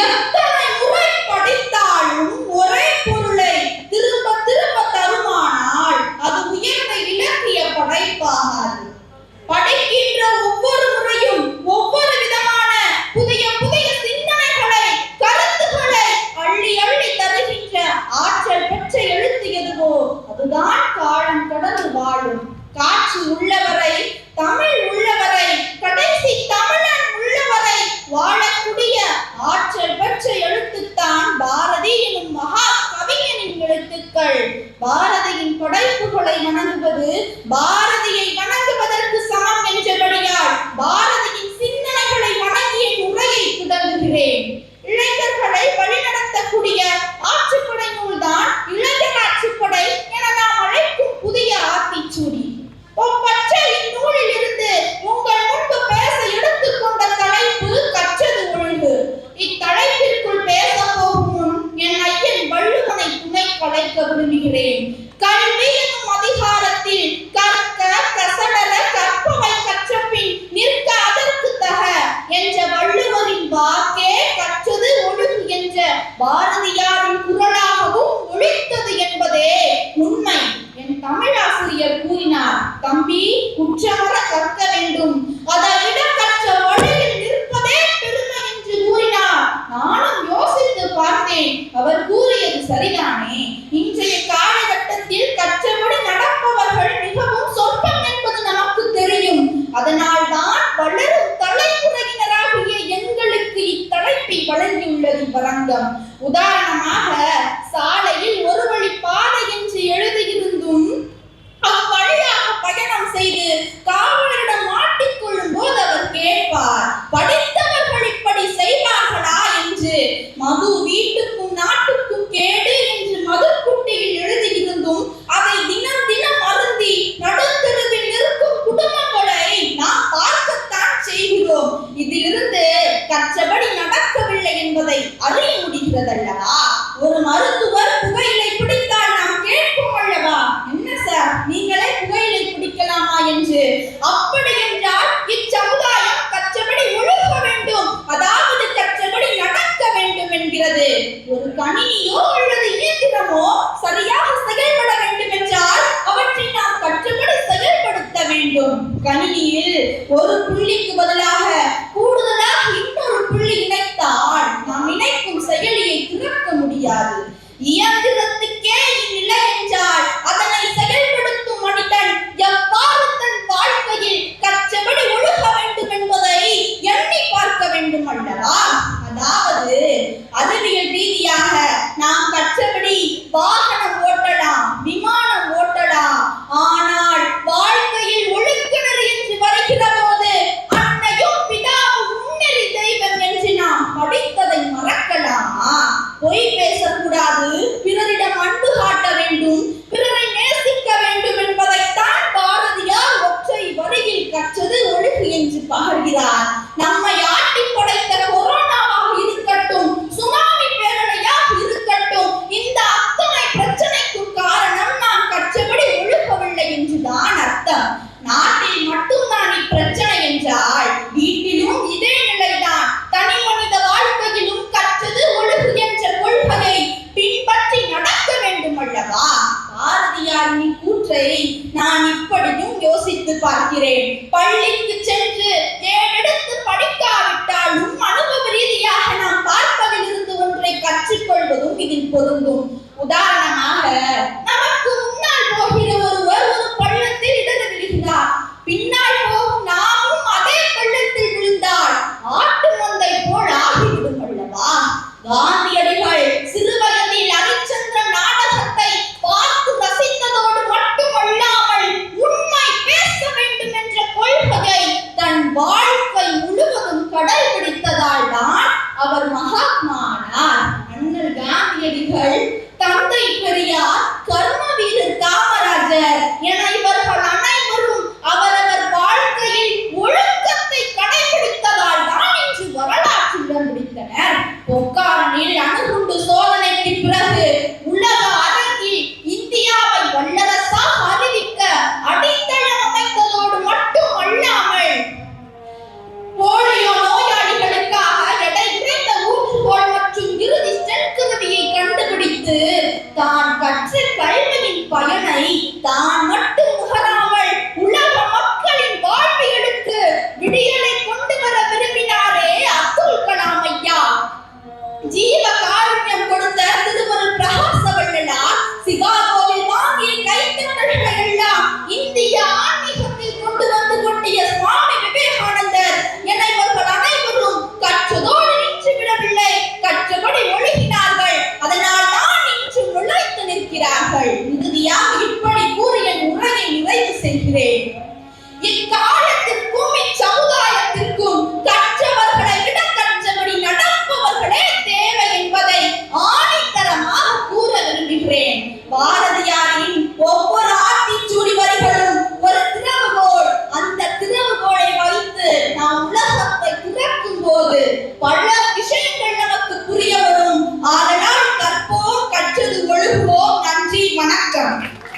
எத்தனை முறை படித்தாலும் ஒரே பொருளை திரும்ப திரும்ப தருமானால் அது உயர்ந்த இலக்கிய படைப்பாகாது. படிக்கின்ற ஒவ்வொரு முறையும் ஒவ்வொரு விதமான புதிய புதிய சிந்தனைகளை கருத்துக்களை அள்ளி அள்ளி தருகின்ற ஆற்றல் பெற்ற எழுத்து எதுவோ அதுதான் காலம் கடந்து வாழும். காட்சி உள்ளவரை தமிழ் பாரதியின் படைப்புகளை வணங்குவது பாரதியை வழங்கியுள்ளது வரங்கம் உதாரணமாக அறிய ஒரு மருத்துவர் புகையிலை பிடித்தால் நாம் கேட்போம் அல்லவா? என்ன சார் நீங்களே புகையிலை பிடிக்கலாமா என்று? அப்படி என்றால் இச்சமுதாயம் கற்றபடி ஒழுக வேண்டும் அதாவது கற்றபடி நடக்க வேண்டும் என்கிறது. ஒரு கணினியோ அல்லது இயந்திரமோ சரியாக செயல்பட வேண்டும் என்றால் அவற்றை நாம் கற்றபடி செயல்படுத்த வேண்டும். கணினியில் ஒரு புள்ளிக்கு பதிலாக கூடுதலாக இன்னொரு புள்ளி இணை திறக்க முடியாது அச்சது ஒழுகு என்று பகர்கிறார் நம்மை ஆட்டி படைத்த கொரோனாவாக இருக்கட்டும் சுனாமி பேரலையாக இருக்கட்டும் இந்த அத்தனை பிரச்சனைக்கும் காரணம் நாம் கற்றபடி ஒழுகவில்லை என்றுதான் அர்த்தம். நாட்டில் மட்டும்தான் இப்பிரச்சனை என்றால் வீட்டிலும் இதே நிலைதான். தனி மனித வாழ்க்கையிலும் கற்றது ஒழுகு என்ற கொள்கையை பின்பற்றி நடக்க வேண்டும் அல்லவா பாரதியாரின் கூற்றை நான் யோசித்து பார்க்கிறேன். பள்ளிக்கு சென்று தேடெடுத்து படிக்காவிட்டாலும் அனுபவ ரீதியாக pessoa